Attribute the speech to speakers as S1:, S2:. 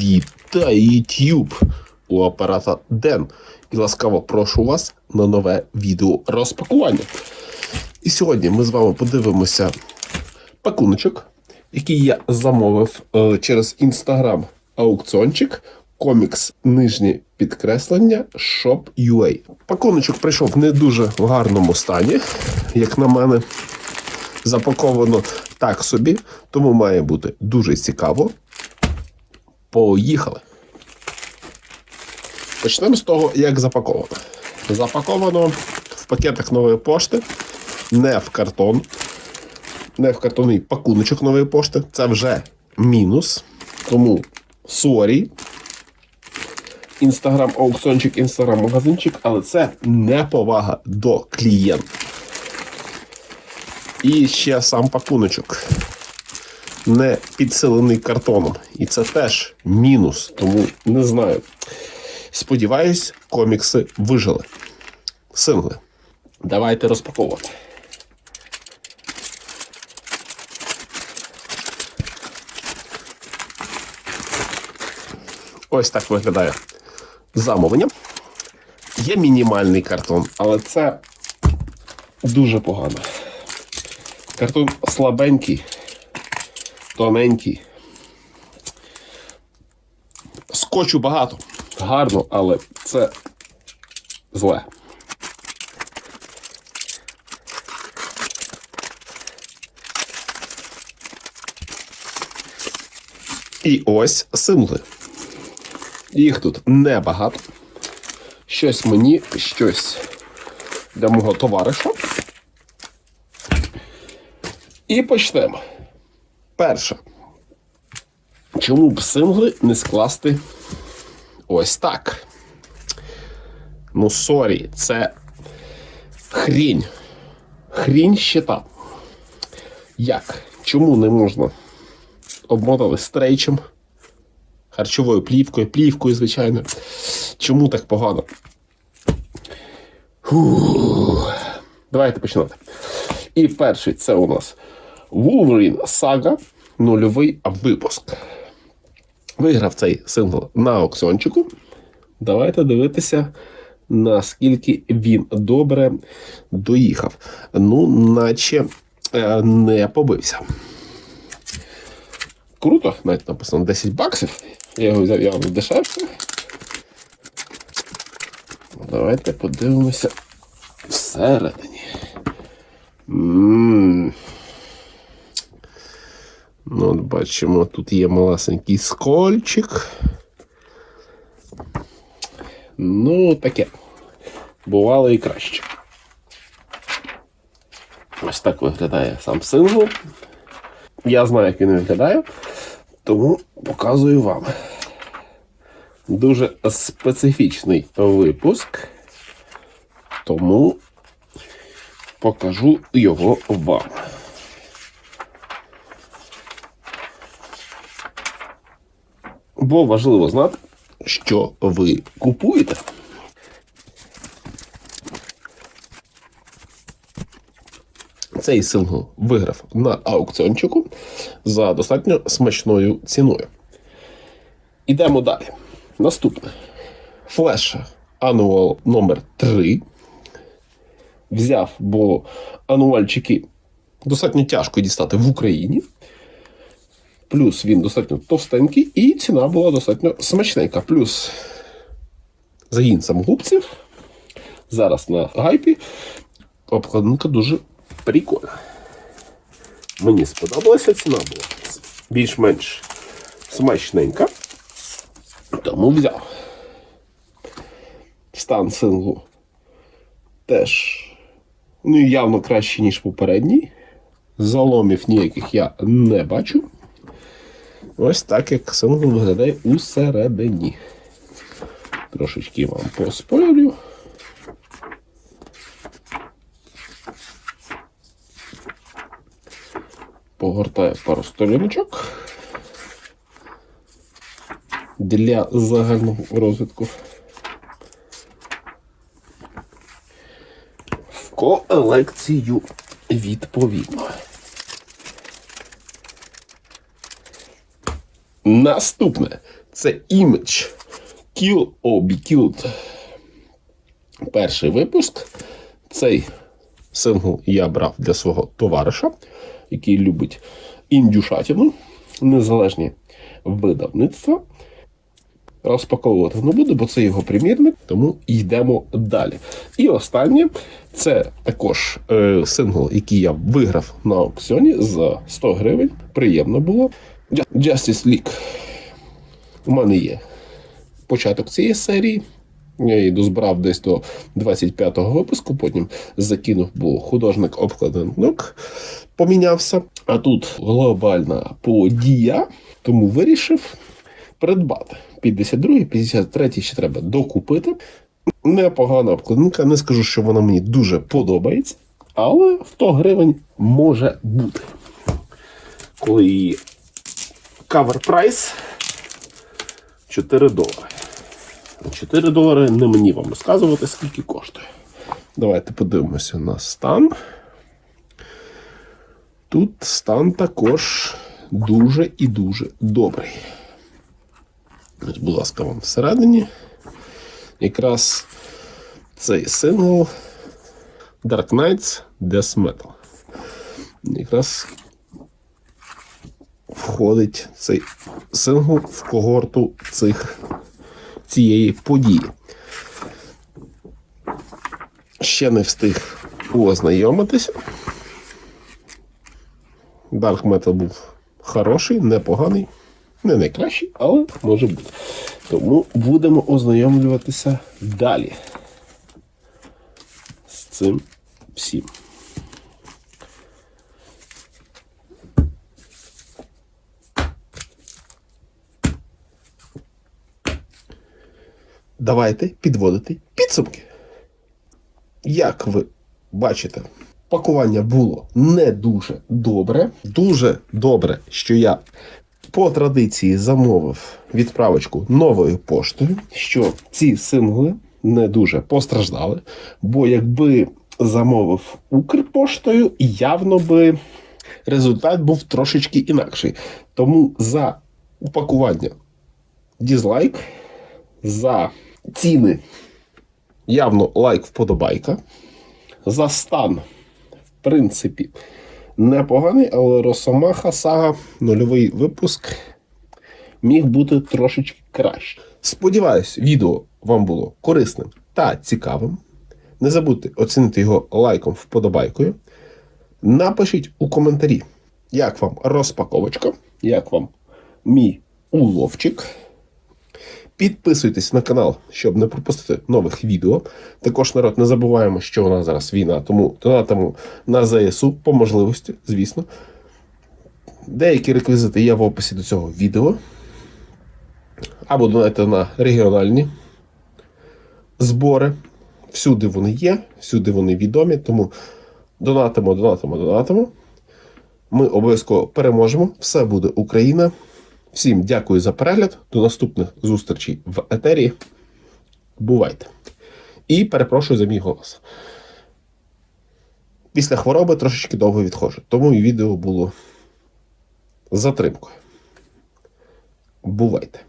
S1: Вітаю YouTube! У апарата Ден. І ласкаво прошу вас на нове відео розпакування. І сьогодні ми з вами подивимося пакуночок, який я замовив е, через інстаграм аукціончик. Комікс нижнє підкреслення Shop.ua. Пакуночок прийшов в не дуже гарному стані, як на мене. Запаковано так собі, тому має бути дуже цікаво. Поїхали. Почнемо з того, як запаковано. Запаковано в пакетах нової пошти, не в картон, не в картонний пакуночок нової пошти. Це вже мінус. Тому сорі. Інстаграм аукціончик, інстаграм магазинчик, але це не повага до клієнта. І ще сам пакуночок не підсилений картоном. І це теж мінус, тому не знаю. Сподіваюсь, комікси вижили. Сингли. Давайте розпаковувати. Ось так виглядає замовлення. Є мінімальний картон, але це дуже погано. Картон слабенький, тоненький. Скотчу багато. Гарно, але це зле. І ось символи. Їх тут небагато. Щось мені, щось для мого товариша. І почнемо. Перше. Чому б сингли не скласти ось так? Ну, сорі, це хрінь. Хрінь щита. Як? Чому не можна обмотали стрейчем, харчовою плівкою, плівкою, звичайно. Чому так погано? Фух. Давайте починати. І перший це у нас Wolverine Saga, нульовий випуск. Виграв цей сингл на аукціончику. Давайте дивитися, наскільки він добре доїхав. Ну, наче е, не побився. Круто, навіть написано 10 баксів. Я його взяв явно дешевше. Давайте подивимося всередині. М. Ну, от бачимо, тут є малесенький скольчик. Ну, таке. Бувало і краще. Ось так виглядає сам сингл. Я знаю, як він виглядає, тому показую вам. Дуже специфічний випуск, тому покажу його вам. Бо важливо знати, що ви купуєте. Цей сингл виграв на аукціончику за достатньо смачною ціною. Ідемо далі. Наступне. Флеша Annual номер 3 Взяв, бо ануальчики достатньо тяжко дістати в Україні. Плюс він достатньо товстенький, і ціна була достатньо смачненька. Плюс загін самогубців. Зараз на гайпі. Обкладинка дуже прикольна. Мені сподобалася ціна була. Більш-менш смачненька. Тому взяв. Стан синглу теж ну, явно краще, ніж попередній. Заломів ніяких я не бачу. Ось так як сингл виглядає усередині. Трошечки вам поспойлю. Погортаю пару сторіночок для загального розвитку. В колекцію відповідно. Наступне це Image Kill or Be Killed. Перший випуск. Цей сингл я брав для свого товариша, який любить індюшатину, незалежні видавництва. Розпаковувати не буду, бо це його примірник, тому йдемо далі. І останнє це також е, сингл, який я виграв на аукціоні за 100 гривень. Приємно було. Justice League. У мене є початок цієї серії. Я її дозбирав десь до 25-го випуску, потім закинув, бо художник обкладинок помінявся. А тут глобальна подія, тому вирішив придбати. 52 53 ще треба докупити. Непогана обкладинка, не скажу, що вона мені дуже подобається, але 100 гривень може бути. Коли її cover price 4 долари. 4 долари не мені вам розказувати, скільки коштує. Давайте подивимося на стан. Тут стан також дуже і дуже добрий. Ось, будь ласка, вам всередині. Якраз цей сингл Dark Knights Death Metal. Якраз входить цей сингл в когорту цих, цієї події. Ще не встиг ознайомитися. Dark Metal був хороший, непоганий, не найкращий, але може бути. Тому будемо ознайомлюватися далі з цим всім. Давайте підводити підсумки. Як ви бачите, пакування було не дуже добре. Дуже добре, що я по традиції замовив відправочку новою поштою, що ці сингли не дуже постраждали. Бо якби замовив Укрпоштою, явно би результат був трошечки інакший. Тому за упакування дізлайк, за ціни явно лайк вподобайка. За стан, в принципі, непоганий, але Росомаха Сага, нульовий випуск, міг бути трошечки краще. Сподіваюсь, відео вам було корисним та цікавим. Не забудьте оцінити його лайком вподобайкою. Напишіть у коментарі, як вам розпаковочка, як вам мій уловчик. Підписуйтесь на канал, щоб не пропустити нових відео. Також народ не забуваємо, що у нас зараз війна, тому донатимо на ЗСУ по можливості, звісно. Деякі реквізити є в описі до цього відео. Або донайте на регіональні збори. Всюди вони є, всюди вони відомі, тому донатимо, донатимо, донатимо. Ми обов'язково переможемо. Все буде Україна. Всім дякую за перегляд. До наступних зустрічей в Етері. Бувайте! І перепрошую за мій голос. Після хвороби трошечки довго відходжу, тому і відео було з затримкою. Бувайте!